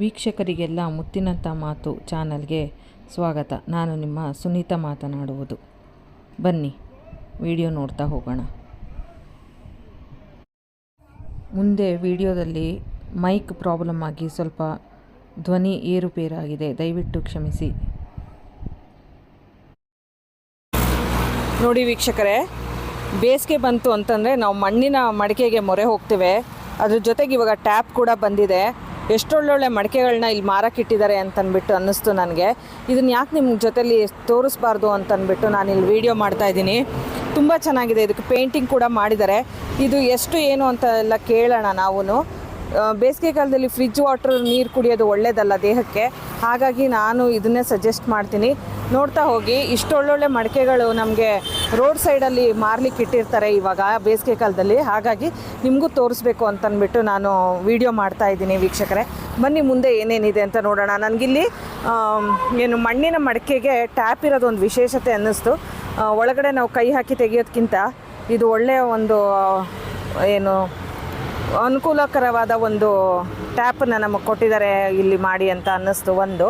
ವೀಕ್ಷಕರಿಗೆಲ್ಲ ಮುತ್ತಿನಂಥ ಮಾತು ಚಾನಲ್ಗೆ ಸ್ವಾಗತ. ನಾನು ನಿಮ್ಮ ಸುನೀತಾ ಮಾತನಾಡುವುದು. ಬನ್ನಿ, ವಿಡಿಯೋ ನೋಡ್ತಾ ಹೋಗೋಣ. ಮುಂದೆ ವಿಡಿಯೋದಲ್ಲಿ ಮೈಕ್ ಪ್ರಾಬ್ಲಮ್ ಆಗಿ ಸ್ವಲ್ಪ ಧ್ವನಿ ಏರುಪೇರಾಗಿದೆ. ದಯವಿಟ್ಟು ಕ್ಷಮಿಸಿ. ನೋಡಿ ವೀಕ್ಷಕರೇ, ಬೇಸಿಗೆ ಬಂತು ಅಂತಂದರೆ ನಾವು ಮಣ್ಣಿನ ಮಡಿಕೆಗೆ ಮೊರೆ ಹೋಗ್ತೇವೆ. ಅದ್ರ ಜೊತೆಗೆ ಇವಾಗ ಟ್ಯಾಪ್ ಕೂಡ ಬಂದಿದೆ. ಎಷ್ಟೊಳ್ಳೊಳ್ಳೆ ಮಡಿಕೆಗಳನ್ನ ಇಲ್ಲಿ ಮಾರಕ್ಕಿಟ್ಟಿದ್ದಾರೆ ಅಂತನ್ಬಿಟ್ಟು ಅನ್ನಿಸ್ತು ನನಗೆ. ಇದನ್ನು ಯಾಕೆ ನಿಮ್ಮ ಜೊತೆಲಿ ತೋರಿಸ್ಬಾರ್ದು ಅಂತನ್ಬಿಟ್ಟು ನಾನು ಇಲ್ಲಿ ವೀಡಿಯೋ ಮಾಡ್ತಾ ಇದ್ದೀನಿ. ತುಂಬ ಚೆನ್ನಾಗಿದೆ. ಇದಕ್ಕೆ ಪೇಂಟಿಂಗ್ ಕೂಡ ಮಾಡಿದ್ದಾರೆ. ಇದು ಎಷ್ಟು ಏನು ಅಂತ ಎಲ್ಲ ಕೇಳೋಣ ನಾವು ಬೇಸಿಗೆ ಕಾಲದಲ್ಲಿ ಫ್ರಿಜ್ ವಾಟರ್ ನೀರು ಕುಡಿಯೋದು ಒಳ್ಳೇದಲ್ಲ ದೇಹಕ್ಕೆ. ಹಾಗಾಗಿ ನಾನು ಇದನ್ನೇ ಸಜೆಸ್ಟ್ ಮಾಡ್ತೀನಿ. ನೋಡ್ತಾ ಹೋಗಿ, ಇಷ್ಟೊಳ್ಳೊಳ್ಳೆ ಮಡಿಕೆಗಳು ನಮಗೆ ರೋಡ್ ಸೈಡಲ್ಲಿ ಮಾರ್ಲಿಕ್ಕೆ ಇಟ್ಟಿರ್ತಾರೆ ಇವಾಗ ಬೇಸಿಗೆ ಕಾಲದಲ್ಲಿ. ಹಾಗಾಗಿ ನಿಮಗೂ ತೋರಿಸ್ಬೇಕು ಅಂತಂದ್ಬಿಟ್ಟು ನಾನು ವಿಡಿಯೋ ಮಾಡ್ತಾ ಇದ್ದೀನಿ ವೀಕ್ಷಕರೇ. ಬನ್ನಿ ಮುಂದೆ ಏನೇನಿದೆ ಅಂತ ನೋಡೋಣ. ನನಗಿಲ್ಲಿ ಏನು ಮಣ್ಣಿನ ಮಡಿಕೆಗೆ ಟ್ಯಾಪ್ ಇರೋದು ಒಂದು ವಿಶೇಷತೆ ಅನ್ನಿಸ್ತು. ಒಳಗಡೆ ನಾವು ಕೈ ಹಾಕಿ ತೆಗೆಯೋದಕ್ಕಿಂತ ಇದು ಒಳ್ಳೆಯ ಒಂದು ಏನು ಅನುಕೂಲಕರವಾದ ಒಂದು ಟ್ಯಾಪನ್ನು ನಮಗೆ ಕೊಟ್ಟಿದ್ದಾರೆ, ಇಲ್ಲಿ ಮಾಡಿ ಅಂತ ಅನ್ನಿಸ್ತು ಒಂದು.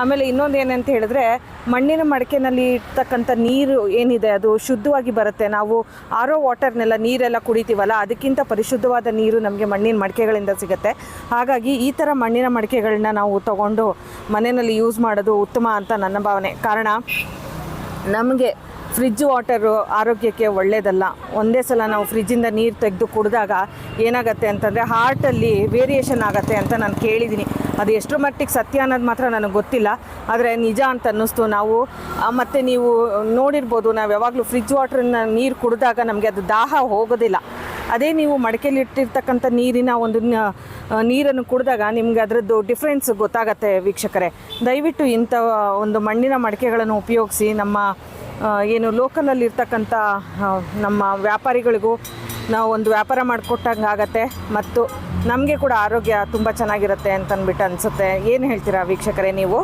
ಆಮೇಲೆ ಇನ್ನೊಂದು ಏನಂತ ಹೇಳಿದ್ರೆ, ಮಣ್ಣಿನ ಮಡಕೆನಲ್ಲಿ ಇರ್ತಕ್ಕಂಥ ನೀರು ಏನಿದೆ, ಅದು ಶುದ್ಧವಾಗಿ ಬರುತ್ತೆ. ನಾವು ಆರೋ ವಾಟರ್ನೆಲ್ಲ ನೀರೆಲ್ಲ ಕುಡಿತೀವಲ್ಲ, ಅದಕ್ಕಿಂತ ಪರಿಶುದ್ಧವಾದ ನೀರು ನಮಗೆ ಮಣ್ಣಿನ ಮಡಿಕೆಗಳಿಂದ ಸಿಗುತ್ತೆ. ಹಾಗಾಗಿ ಈ ಥರ ಮಣ್ಣಿನ ಮಡಿಕೆಗಳನ್ನ ನಾವು ತಗೊಂಡು ಮನೆಯಲ್ಲಿ ಯೂಸ್ ಮಾಡೋದು ಉತ್ತಮ ಅಂತ ನನ್ನ ಭಾವನೆ. ಕಾರಣ, ನಮಗೆ ಫ್ರಿಜ್ ವಾಟರು ಆರೋಗ್ಯಕ್ಕೆ ಒಳ್ಳೆಯದಲ್ಲ ಒಂದೇ ಸಲ ನಾವು ಫ್ರಿಜ್ಜಿಂದ ನೀರು ತೆಗೆದು ಕುಡಿದಾಗ ಏನಾಗುತ್ತೆ ಅಂತಂದರೆ ಹಾರ್ಟಲ್ಲಿ ವೇರಿಯೇಷನ್ ಆಗುತ್ತೆ ಅಂತ ನಾನು ಕೇಳಿದ್ದೀನಿ ಅದು ಎಷ್ಟರ ಮಟ್ಟಿಗೆ ಸತ್ಯ ಅನ್ನೋದು ಮಾತ್ರ ನನಗೆ ಗೊತ್ತಿಲ್ಲ. ಆದರೆ ನಿಜ ಅಂತ ಅನ್ನಿಸ್ತು. ನಾವು ಮತ್ತು ನೀವು ನೋಡಿರ್ಬೋದು, ನಾವು ಯಾವಾಗಲೂ ಫ್ರಿಜ್ ವಾಟ್ರನ್ನ ನೀರು ಕುಡಿದಾಗ ನಮಗೆ ಅದು ದಾಹ ಹೋಗೋದಿಲ್ಲ. ಅದೇ ನೀವು ಮಡಕೆಯಲ್ಲಿಟ್ಟಿರ್ತಕ್ಕಂಥ ನೀರಿನ ಒಂದು ನೀರನ್ನು ಕುಡಿದಾಗ ನಿಮ್ಗೆ ಅದರದ್ದು ಡಿಫ್ರೆನ್ಸ್ ಗೊತ್ತಾಗತ್ತೆ ವೀಕ್ಷಕರೇ. ದಯವಿಟ್ಟು ಇಂಥ ಒಂದು ಮಣ್ಣಿನ ಮಡಿಕೆಗಳನ್ನು ಉಪಯೋಗಿಸಿ ನಮ್ಮ ಏನು ಲೋಕಲಲ್ಲಿ ಇರ್ತಕ್ಕಂಥ ನಮ್ಮ ವ್ಯಾಪಾರಿಗಳಿಗೂ ನಾವು ಒಂದು ವ್ಯಾಪಾರ ಮಾಡಿಕೊಟ್ಟಂಗೆ ಆಗತ್ತೆ ಮತ್ತು ನಮಗೆ ಕೂಡ ಆರೋಗ್ಯ ತುಂಬ ಚೆನ್ನಾಗಿರುತ್ತೆ ಅಂತ ಅನಿಸುತ್ತೆ. ಏನು ಹೇಳ್ತೀರಾ ವೀಕ್ಷಕರೇ ನೀವು?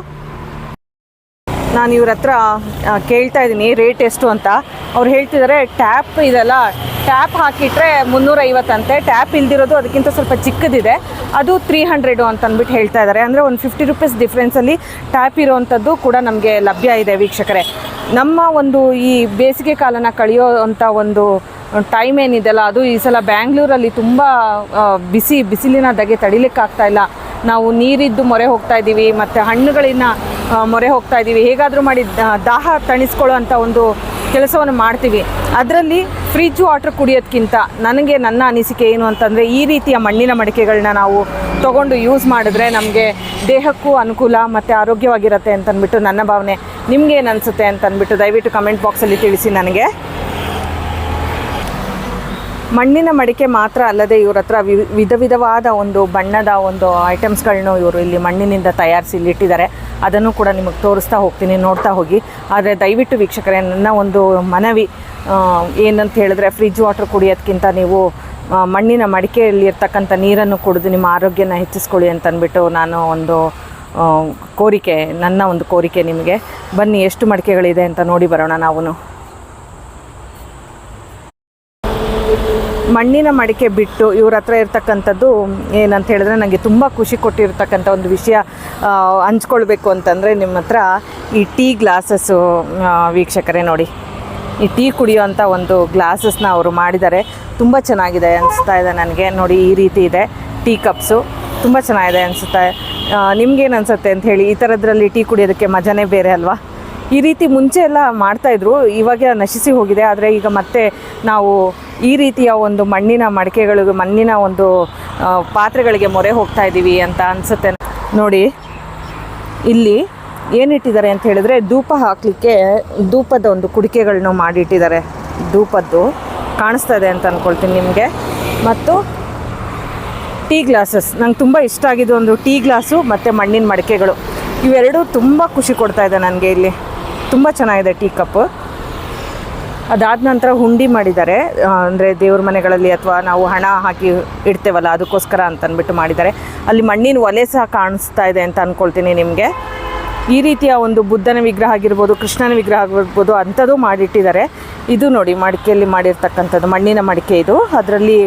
ನಾನು ಇವ್ರ ಹತ್ರ ಕೇಳ್ತಾ ಇದ್ದೀನಿ, ರೇಟ್ ಎಷ್ಟು ಅಂತ. ಅವ್ರು ಹೇಳ್ತಿದ್ದಾರೆ ಟ್ಯಾಪ್ ಇದೆಲ್ಲ ಟ್ಯಾಪ್ ಹಾಕಿಟ್ರೆ ಮುನ್ನೂರೈವತ್ತಂತೆ ಟ್ಯಾಪ್ ಇಲ್ದಿರೋದು ಅದಕ್ಕಿಂತ ಸ್ವಲ್ಪ ಚಿಕ್ಕದಿದೆ. ಅದು ತ್ರೀ ಹಂಡ್ರೆಡು ಅಂತ ಅಂದ್ಬಿಟ್ಟು ಹೇಳ್ತಾ ಇದ್ದಾರೆ ಅಂದರೆ ಒಂದು ಫಿಫ್ಟಿ ರುಪೀಸ್ ಡಿಫ್ರೆನ್ಸಲ್ಲಿ ಟ್ಯಾಪ್ ಇರೋವಂಥದ್ದು ಕೂಡ ನಮಗೆ ಲಭ್ಯ ಇದೆ ವೀಕ್ಷಕರೇ. ನಮ್ಮ ಒಂದು ಈ ಬೇಸಿಗೆ ಕಾಲನ ಕಳೆಯೋ ಅಂಥ ಒಂದು ಟೈಮ್ ಏನಿದೆಯಲ್ಲ, ಅದು ಈ ಸಲ ಬ್ಯಾಂಗ್ಳೂರಲ್ಲಿ ತುಂಬ ಬಿಸಿ, ಬಿಸಿಲಿನ ಧಗೆ ತಡಿಲಿಕ್ಕಾಗ್ತಾ ಇಲ್ಲ. ನಾವು ನೀರಿದ್ದು ಮೊರೆ ಹೋಗ್ತಾ ಇದ್ದೀವಿ, ಮತ್ತು ಹಣ್ಣುಗಳಿನ ಮೊರೆ ಹೋಗ್ತಾ ಇದ್ದೀವಿ. ಹೇಗಾದರೂ ಮಾಡಿ ದಾಹ ತಣಿಸ್ಕೊಳ್ಳೋ ಅಂಥ ಒಂದು ಕೆಲಸವನ್ನು ಮಾಡ್ತೀವಿ. ಅದರಲ್ಲಿ ಫ್ರಿಜ್ ವಾಟರ್ ಕುಡಿಯೋದಕ್ಕಿಂತ ನನಗೆ ನನ್ನ ಅನಿಸಿಕೆ ಏನು ಅಂತಂದರೆ ಈ ರೀತಿಯ ಮಣ್ಣಿನ ಮಡಿಕೆಗಳನ್ನ ನಾವು ತೊಗೊಂಡು ಯೂಸ್ ಮಾಡಿದ್ರೆ ನಮಗೆ ದೇಹಕ್ಕೂ ಅನುಕೂಲ ಮತ್ತು ಆರೋಗ್ಯವಾಗಿರುತ್ತೆ ಅಂತಂದ್ಬಿಟ್ಟು ನನ್ನ ಭಾವನೆ. ನಿಮಗೇನು ಅನಿಸುತ್ತೆ ಅಂತಂದ್ಬಿಟ್ಟು ದಯವಿಟ್ಟು ಕಮೆಂಟ್ ಬಾಕ್ಸಲ್ಲಿ ತಿಳಿಸಿ ನನಗೆ. ಮಣ್ಣಿನ ಮಡಿಕೆ ಮಾತ್ರ ಅಲ್ಲದೆ ಇವ್ರ ಹತ್ರ ವಿಧ ವಿಧವಾದ ಒಂದು ಬಣ್ಣದ ಒಂದು ಐಟಮ್ಸ್ಗಳನ್ನು ಇವರು ಇಲ್ಲಿ ಮಣ್ಣಿನಿಂದ ತಯಾರಿಸಿ ಇಲ್ಲಿ ಇಟ್ಟಿದ್ದಾರೆ. ಅದನ್ನು ಕೂಡ ನಿಮಗೆ ತೋರಿಸ್ತಾ ಹೋಗ್ತೀನಿ, ನೋಡ್ತಾ ಹೋಗಿ. ಆದರೆ ದಯವಿಟ್ಟು ವೀಕ್ಷಕರೇ, ನನ್ನ ಒಂದು ಮನವಿ ಏನಂತ ಹೇಳಿದ್ರೆ ಫ್ರಿಜ್ ವಾಟರ್ ಕುಡಿಯೋದಕ್ಕಿಂತ ನೀವು ಮಣ್ಣಿನ ಮಡಿಕೆಯಲ್ಲಿ ಇರ್ತಕ್ಕಂಥ ನೀರನ್ನು ಕುಡಿದು ನಿಮ್ಮ ಆರೋಗ್ಯನ ಹೆಚ್ಚಿಸ್ಕೊಳ್ಳಿ ಅಂತಂದ್ಬಿಟ್ಟು ನಾನು ಒಂದು ಕೋರಿಕೆ, ನನ್ನ ಒಂದು ಕೋರಿಕೆ ನಿಮಗೆ. ಬನ್ನಿ, ಎಷ್ಟು ಮಡಿಕೆಗಳಿದೆ ಅಂತ ನೋಡಿ ಬರೋಣ ನಾವು. ಮಣ್ಣಿನ ಮಡಿಕೆ ಬಿಟ್ಟು ಇವ್ರ ಹತ್ರ ಇರ್ತಕ್ಕಂಥದ್ದು ಏನಂತ ಹೇಳಿದ್ರೆ ನನಗೆ ತುಂಬ ಖುಷಿ ಕೊಟ್ಟಿರ್ತಕ್ಕಂಥ ಒಂದು ವಿಷಯ ಹಂಚ್ಕೊಳ್ಬೇಕು ಅಂತಂದರೆ ನಿಮ್ಮ ಹತ್ರ ಈ ಟೀ ಗ್ಲಾಸಸ್ಸು ವೀಕ್ಷಕರೇ ನೋಡಿ. ಈ ಟೀ ಕುಡಿಯೋವಂಥ ಒಂದು ಗ್ಲಾಸಸ್ನ ಅವರು ಮಾಡಿದ್ದಾರೆ. ತುಂಬ ಚೆನ್ನಾಗಿದೆ ಅನಿಸ್ತಾ ಇದೆ ನನಗೆ. ನೋಡಿ, ಈ ರೀತಿ ಇದೆ ಟೀ ಕಪ್ಸು. ತುಂಬ ಚೆನ್ನಾಗಿದೆ ಅನಿಸುತ್ತೆ. ನಿಮ್ಗೇನು ಅನಿಸುತ್ತೆ ಅಂತ ಹೇಳಿ, ಈ ಥರದ್ರಲ್ಲಿ ಟೀ ಕುಡಿಯೋದಕ್ಕೆ ಮಜಾನೇ ಬೇರೆ ಅಲ್ವಾ? ಈ ರೀತಿ ಮುಂಚೆ ಎಲ್ಲ ಮಾಡ್ತಾಯಿದ್ರು ಇವಾಗ ನಶಿಸಿ ಹೋಗಿದೆ. ಆದರೆ ಈಗ ಮತ್ತೆ ನಾವು ಈ ರೀತಿಯ ಒಂದು ಮಣ್ಣಿನ ಮಡಿಕೆಗಳು, ಮಣ್ಣಿನ ಒಂದು ಪಾತ್ರೆಗಳಿಗೆ ಮೊರೆ ಹೋಗ್ತಾ ಇದ್ದೀವಿ ಅಂತ ಅನಿಸುತ್ತೆ. ನೋಡಿ, ಇಲ್ಲಿ ಏನಿಟ್ಟಿದ್ದಾರೆ ಅಂತ ಹೇಳಿದ್ರೆ ಧೂಪ ಹಾಕಲಿಕ್ಕೆ ಧೂಪದ ಒಂದು ಕುಡಿಕೆಗಳನ್ನು ಮಾಡಿಟ್ಟಿದ್ದಾರೆ. ಧೂಪದ್ದು ಕಾಣಿಸ್ತಾ ಇದೆ ಅಂತ ಅಂದ್ಕೊಳ್ತೀನಿ ನಿಮಗೆ. ಮತ್ತು ಟೀ ಗ್ಲಾಸಸ್. ನಂಗೆ ತುಂಬ ಇಷ್ಟ ಆಗಿದ್ದು ಒಂದು ಟೀ ಗ್ಲಾಸು ಮತ್ತು ಮಣ್ಣಿನ ಮಡಿಕೆಗಳು. ಇವೆರಡೂ ತುಂಬ ಖುಷಿ ಕೊಡ್ತಾ ಇದೆ ನನಗೆ ಇಲ್ಲಿ. ತುಂಬ ಚೆನ್ನಾಗಿದೆ ಟೀ ಕಪ್. ಅದಾದ ನಂತರ ಹುಂಡಿ ಮಾಡಿದ್ದಾರೆ. ಅಂದರೆ ದೇವ್ರ ಮನೆಗಳಲ್ಲಿ ಅಥವಾ ನಾವು ಹಣ ಹಾಕಿ ಇಡ್ತೇವಲ್ಲ, ಅದಕ್ಕೋಸ್ಕರ ಅಂತ ಅಂದ್ಬಿಟ್ಟು ಮಾಡಿದ್ದಾರೆ. ಅಲ್ಲಿ ಮಣ್ಣಿನ ಒಲೆ ಸಹ ಕಾಣಿಸ್ತಾ ಇದೆ ಅಂತ ಅಂದ್ಕೊಳ್ತೀನಿ ನಿಮಗೆ. ಈ ರೀತಿಯ ಒಂದು ಬುದ್ಧನ ವಿಗ್ರಹ ಆಗಿರ್ಬೋದು, ಕೃಷ್ಣನ ವಿಗ್ರಹ ಆಗಿರ್ಬೋದು, ಅಂಥದ್ದು ಮಾಡಿಟ್ಟಿದ್ದಾರೆ. ಇದು ನೋಡಿ, ಮಡಿಕೆಯಲ್ಲಿ ಮಾಡಿರ್ತಕ್ಕಂಥದ್ದು, ಮಣ್ಣಿನ ಮಡಿಕೆ ಇದು. ಅದರಲ್ಲಿ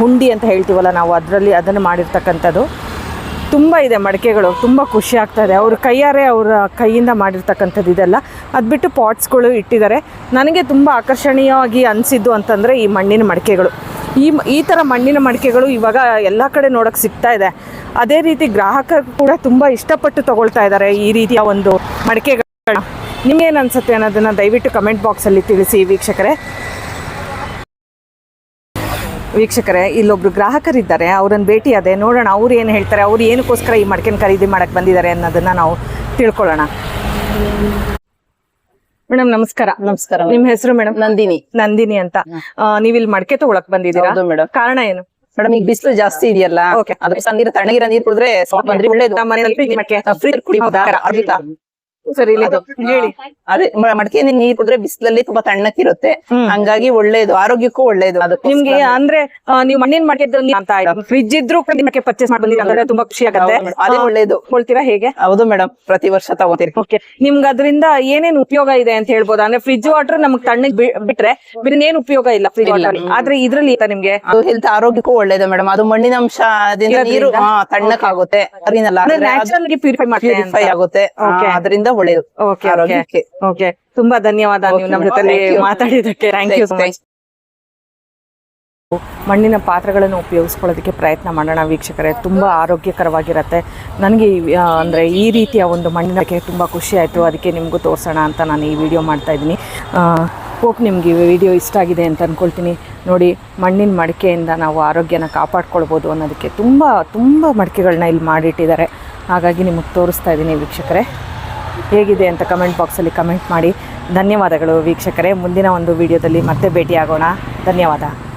ಹುಂಡಿ ಅಂತ ಹೇಳ್ತೀವಲ್ಲ ನಾವು, ಅದರಲ್ಲಿ ಅದನ್ನು ಮಾಡಿರ್ತಕ್ಕಂಥದ್ದು. ತುಂಬ ಇದೆ ಮಡಿಕೆಗಳು, ತುಂಬ ಖುಷಿ ಆಗ್ತಾ ಇದೆ. ಅವ್ರ ಕೈಯಾರೆ ಅವರ ಕೈಯಿಂದ ಮಾಡಿರ್ತಕ್ಕಂಥದ್ದು ಇದೆಲ್ಲ. ಅದು ಬಿಟ್ಟು ಪಾಟ್ಸ್ಗಳು ಇಟ್ಟಿದ್ದಾರೆ. ನನಗೆ ತುಂಬ ಆಕರ್ಷಣೀಯವಾಗಿ ಅನಿಸಿದ್ದು ಅಂತಂದರೆ ಈ ಮಣ್ಣಿನ ಮಡಿಕೆಗಳು. ಈ ಈ ಥರ ಮಣ್ಣಿನ ಮಡಿಕೆಗಳು ಇವಾಗ ಎಲ್ಲ ಕಡೆ ನೋಡೋಕ್ಕೆ ಸಿಗ್ತಾ ಇದೆ. ಅದೇ ರೀತಿ ಗ್ರಾಹಕರು ಕೂಡ ತುಂಬ ಇಷ್ಟಪಟ್ಟು ತಗೊಳ್ತಾ ಇದ್ದಾರೆ ಈ ರೀತಿಯ ಒಂದು ಮಡಿಕೆಗಳನ್ನ. ನಿಮಗೇನು ಅನಿಸುತ್ತೆ ಅನ್ನೋದನ್ನು ದಯವಿಟ್ಟು ಕಮೆಂಟ್ ಬಾಕ್ಸಲ್ಲಿ ತಿಳಿಸಿ ವೀಕ್ಷಕರೇ. ವೀಕ್ಷಕರೇ ಇಲ್ಲೊಬ್ರು ಗ್ರಾಹಕರಿದ್ದಾರೆ ಅವ್ರನ್ನ ಭೇಟಿ ಅದೇ ನೋಡೋಣ ಅವ್ರು ಏನು ಹೇಳ್ತಾರೆ ಅವ್ರು ಏನಕ್ಕೋಸ್ಕರ ಈ ಮಡ್ಕೆನ ಖರೀದಿ ಮಾಡಕ್ ಬಂದಿದ್ದಾರೆ ಅನ್ನೋದನ್ನ ನಾವು ತಿಳ್ಕೊಳ್ಳೋಣ. ಮೇಡಮ್ ನಮಸ್ಕಾರ. ನಮಸ್ಕಾರ ನಿಮ್ಮ ಹೆಸರು ಮೇಡಮ್ ನಂದಿನಿ. ನಂದಿನಿ ಅಂತ. ನೀವ್ ಇಲ್ಲಿ ಮಡಕೆ ತಗೊಳಕ್ ಬಂದಿದ್ದೀರಾ? ಮೇಡಮ್ ಕಾರಣ ಏನು? ಮೇಡಮ್ ಈಗ ಬಿಸಿಲು ಜಾಸ್ತಿ ಇದೆಯಲ್ಲ ತಣ್ಣಗಿರ ನೀರ್ ತಣ್ಣಗಿರೋ ನೀರು ಕುಡಿದ್ರೆ ಒಳ್ಳೇದು. ಮಡಿಕೆ. ಸರಿ ಇಲ್ಲಿ ಹೇಳಿ. ಅದೇ ಮಡಕೆ ನೀರ್ ಕುಡಿದ್ರೆ ಬಿಸಿಲಲ್ಲಿ ತುಂಬಾ ತಣ್ಣಕ್ಕಿರುತ್ತೆ. ಹಂಗಾಗಿ ಒಳ್ಳೇದು ಆರೋಗ್ಯಕ್ಕೂ ಒಳ್ಳೇದು. ಅದು ನಿಮ್ಗೆ ಅಂದ್ರೆ ನೀವು ಮಣ್ಣಿನ ಮಡಕೆ ಅಂತ ಫ್ರಿಜ್ ಇದ್ರೂ ಕೂಡ ನಿಮಗೆ ಪರ್ಚೇಸ್ ಮಾಡಿ ಬಂದಿದ್ದೀರಾ ಅಂದ್ರೆ ತುಂಬಾ ಖುಷಿ ಆಗುತ್ತೆ. ಅದೇ ಒಳ್ಳೇದು. ಕೊಳ್ತೀರಾ ಹೇಗೆ? ಹೌದು ಮೇಡಮ್ ಪ್ರತಿ ವರ್ಷ ತಗೋತೀರಿ. ನಿಮ್ಗೆ ಅದರಿಂದ ಏನೇನ್ ಉಪಯೋಗ ಇದೆ ಅಂತ ಹೇಳ್ಬೋದು? ಅಂದ್ರೆ ಫ್ರಿಜ್ ವಾಟರ್ ನಮ್ಗೆ ತಣ್ಣಗ್ ಬಿಟ್ರೆ ಏನ್ ಉಪಯೋಗ ಇಲ್ಲ ಫ್ರಿಜ್ ವಾಟರ್ ಆದ್ರೆ ಇದ್ರಲ್ಲಿ ಇತ್ತ ನಿಮ್ಗೆ? ಹೆಲ್ತ್ ಆರೋಗ್ಯಕ್ಕೂ ಒಳ್ಳೇದು ಮೇಡಮ್ ಅದು ಮಣ್ಣಿನ ಅಂಶ ನೀರು ತಣ್ಣಕ್ಕಾಗುತ್ತೆ. ನ್ಯಾಚುರಲ್ ಪ್ಯೂರಿಫೈ ಮಾಡ್ತೀವಿ ಆಗುತ್ತೆ. ಅದರಿಂದ ಒಳ್ಳೇದು. ಓಕೆ ಆರೋಗ್ಯಕ್ಕೆ. ಓಕೆ ತುಂಬಾ ಧನ್ಯವಾದ ನೀವು Okay, ನಮ್ಮ ಜೊತೆ ಮಾತಾಡಿದಕ್ಕೆ ಥ್ಯಾಂಕ್ ಯು ಸೊ ಮಣ್ಣಿನ ಪಾತ್ರೆಗಳನ್ನು ಉಪಯೋಗಿಸ್ಕೊಳ್ಳೋದಕ್ಕೆ ಪ್ರಯತ್ನ ಮಾಡೋಣ ವೀಕ್ಷಕರೇ. ತುಂಬಾ ಆರೋಗ್ಯಕರವಾಗಿರುತ್ತೆ. ನನಗೆ ಅಂದ್ರೆ ಈ ರೀತಿಯ ಒಂದು ಮಣ್ಣಿನಕ್ಕೆ ತುಂಬಾ ಖುಷಿ ಆಯಿತು. ಅದಕ್ಕೆ ನಿಮಗೂ ತೋರಿಸೋಣ ಅಂತ ನಾನು ಈ ವಿಡಿಯೋ ಮಾಡ್ತಾ ಇದ್ದೀನಿ. ಹೋಪ್ ನಿಮ್ಗೆ ಈ ವಿಡಿಯೋ ಇಷ್ಟ ಆಗಿದೆ ಅಂತ ಅಂದ್ಕೊಳ್ತೀನಿ ನೋಡಿ ಮಣ್ಣಿನ ಮಡಿಕೆಯಿಂದ ನಾವು ಆರೋಗ್ಯನ ಕಾಪಾಡ್ಕೊಳ್ಬೋದು ಅನ್ನೋದಕ್ಕೆ ತುಂಬ ತುಂಬ ಮಡಿಕೆಗಳನ್ನ ಇಲ್ಲಿ ಮಾಡಿಟ್ಟಿದ್ದಾರೆ. ಹಾಗಾಗಿ ನಿಮಗೆ ತೋರಿಸ್ತಾ ಇದ್ದೀನಿ ವೀಕ್ಷಕರೇ. ಹೇಗಿದೆ ಅಂತ ಕಮೆಂಟ್ ಬಾಕ್ಸಲ್ಲಿ ಕಮೆಂಟ್ ಮಾಡಿ. ಧನ್ಯವಾದಗಳು ವೀಕ್ಷಕರೇ. ಮುಂದಿನ ಒಂದು ವಿಡಿಯೋದಲ್ಲಿ ಮತ್ತೆ ಭೇಟಿಯಾಗೋಣ. ಧನ್ಯವಾದ.